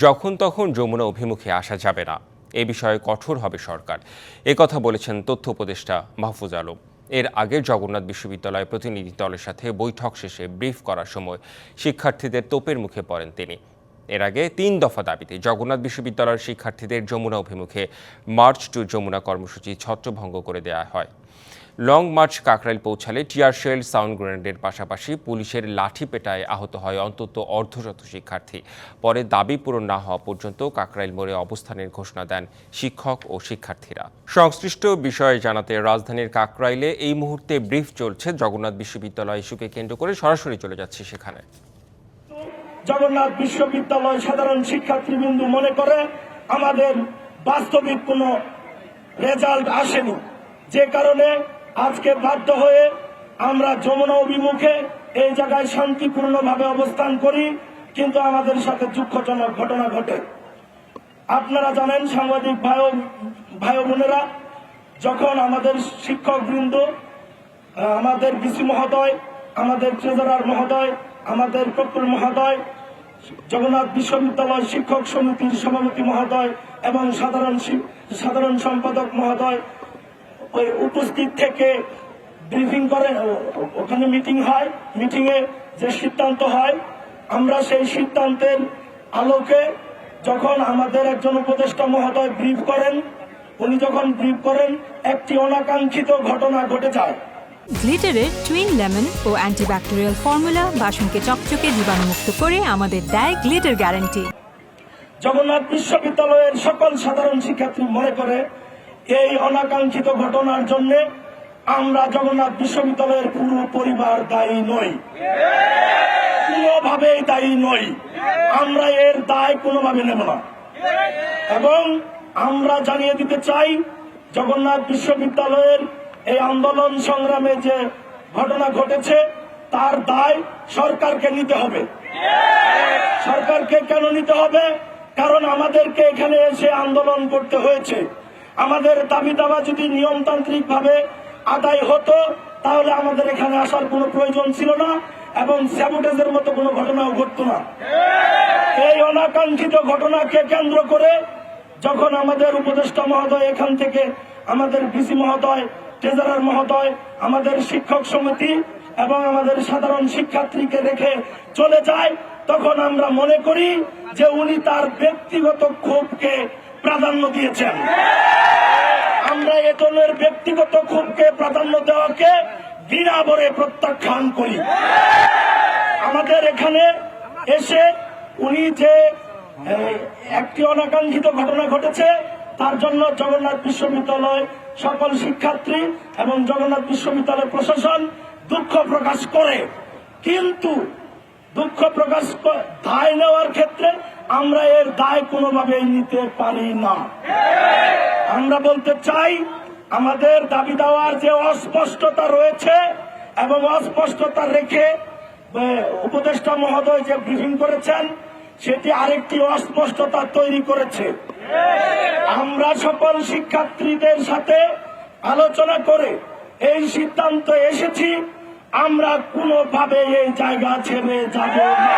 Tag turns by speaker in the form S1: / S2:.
S1: যখন তখন যমুনা অভিমুখে আসা যাবে না। এ বিষয়ে কঠোর হবে সরকার। কথা বলেছেন তথ্য উপদেষ্টা মাহফুজ আলম। এর আগে জগন্নাথ বিশ্ববিদ্যালয় প্রতিনিধি দলের সাথে বৈঠক শেষে ব্রিফ করার সময় শিক্ষার্থীদের তোপের মুখে পড়েন তিনি। এর আগে তিন দফা দাবিতে জগন্নাথ বিশ্ববিদ্যালয়ের শিক্ষার্থীদের যমুনা অভিমুখে মার্চ টু যমুনা কর্মসূচি ছত্রভঙ্গ করে দেওয়া হয়। লং মার্চ কাকরাইল পৌঁছালে টিয়ার শেল সাউন্ড গ্রেনেডের পাশাপাশি পুলিশের লাঠি পেটায় আহত হয় অন্তত অর্ধশত শিক্ষার্থী। পরে দাবি পূরণ না হওয়া পর্যন্ত কাকরাইল মোড়ে অবস্থানের ঘোষণা দেন শিক্ষক ও শিক্ষার্থীরা। সংশ্লিষ্ট বিষয়ে জানাতে রাজধানীর কাকরাইলে এই মুহূর্তে ব্রিফ চলছে জগন্নাথ বিশ্ববিদ্যালয় ইস্যুকে কেন্দ্র করে সরাসরি চলে যাচ্ছে সেখানে।
S2: জগন্নাথ বিশ্ববিদ্যালয় সাধারণ শিক্ষার্থীবৃন্দ মনে করে, আমাদের বাস্তবিক কোনো রেজাল্ট আসেনি। যে কারণে আজকে বাধ্য হয়ে আমরা যমুনা অভিমুখে এই জায়গায় শান্তিপূর্ণভাবে অবস্থান করি, কিন্তু আমাদের সাথে দুঃখজনক ঘটনা ঘটে। আপনারা জানেন, সাংবাদিক ভাই ভাই বোনেরা, যখন আমাদের শিক্ষক বৃন্দ আমাদের বিসি মহোদয়, আমাদের ট্রেজারার মহোদয়, আমাদের প্রকুল মহোদয়, জগন্নাথ বিশ্ববিদ্যালয় শিক্ষক সমিতির সভাপতি মহোদয় এবং সাধারণ সাধারণ সম্পাদক মহোদয় ওই উপস্থিত থেকে ব্রিফিং করে ওখানে মিটিং হয় মিটিং এ যে সিদ্ধান্ত হয় আমরা সেই সিদ্ধান্তের আলোকে যখন আমাদের একজন উপদেষ্টা মহোদয় ব্রিফ করেন উনি যখন ব্রিফ করেন একটি অনাকাঙ্ক্ষিত ঘটনা ঘটে যায়।
S3: গ্লিটারের টুইন লেমন ও অ্যান্টিব্যাকটেরিয়াল ফর্মুলা বাসনকে চকচকে জীবাণুমুক্ত করে আমাদের দেয় গ্লিটার গ্যারান্টি
S2: জগন্নাথ বিশ্ববিদ্যালয়ের সকল সাধারণ শিক্ষার্থী মনে করে এই অনাকাঙ্ক্ষিত ঘটনার জন্য আমরা জগন্নাথ বিশ্ববিদ্যালয়ের পুরো পরিবার দায়ী নই। কোনোভাবেই দায়ী নই। আমরা এর দায় কোনোভাবে নেব না। এবং আমরা জানিয়ে দিতে চাই, জগন্নাথ বিশ্ববিদ্যালয়ের এই আন্দোলন সংগ্রামে যে ঘটনা ঘটেছে, তার দায় সরকারকে নিতে হবে। সরকারকে কেন নিতে হবে? কারণ আমাদেরকে এখানে এসে আন্দোলন করতে হয়েছে। আমাদের দাবি দাবা যদি নিয়মতান্ত্রিক ভাবে আদায় হতো, তাহলে আমাদের এখানে আসার কোনো প্রয়োজন ছিল না এবং স্যাবোটেজের মতো কোনো ঘটনাও ঘটতো না। এই অনাকাঙ্ক্ষিত ঘটনাকে কেন্দ্র করে যখন আমাদের উপদেষ্টা মহোদয় এখান থেকে, আমাদের ভিসি মহোদয় ট্রেজারার মহোদয়, আমাদের শিক্ষক সমিতি এবং আমাদের সাধারণ শিক্ষার্থীকে রেখে চলে যায়, তখন আমরা মনে করি যে উনি তার ব্যক্তিগত ক্ষোভকে প্রাধান্য দিয়েছেন। আমরা এ ধরনের ব্যক্তিগত ক্ষোভকে প্রাধান্য দেওয়াকে ভরে প্রত্যাখ্যান করি। আমাদের এখানে এসে উনি যে একটি অনাকাঙ্ক্ষিত ঘটনা ঘটেছে, তার জন্য জগন্নাথ বিশ্ববিদ্যালয় সকল শিক্ষার্থী এবং জগন্নাথ বিশ্ববিদ্যালয় প্রশাসন দুঃখ প্রকাশ করে। কিন্তু দুঃখ প্রকাশ দায় নেওয়ার ক্ষেত্রে আমরা এর দায় কোনোভাবেই নিতে পারি না। আমরা বলতে চাই, আমাদের দাবি দেওয়ার যে অস্পষ্টতা রয়েছে এবং অস্পষ্টতা রেখে উপদেষ্টা মহোদয় যে ব্রিফিং করেছেন, সেটি আরেকটি অস্পষ্টতা তৈরি করেছে। আমরা সকল শিক্ষার্থীদের সাথে আলোচনা করে এই সিদ্ধান্ত এসেছি, আমরা কোনোভাবে এই জায়গা ছেড়ে যাব না।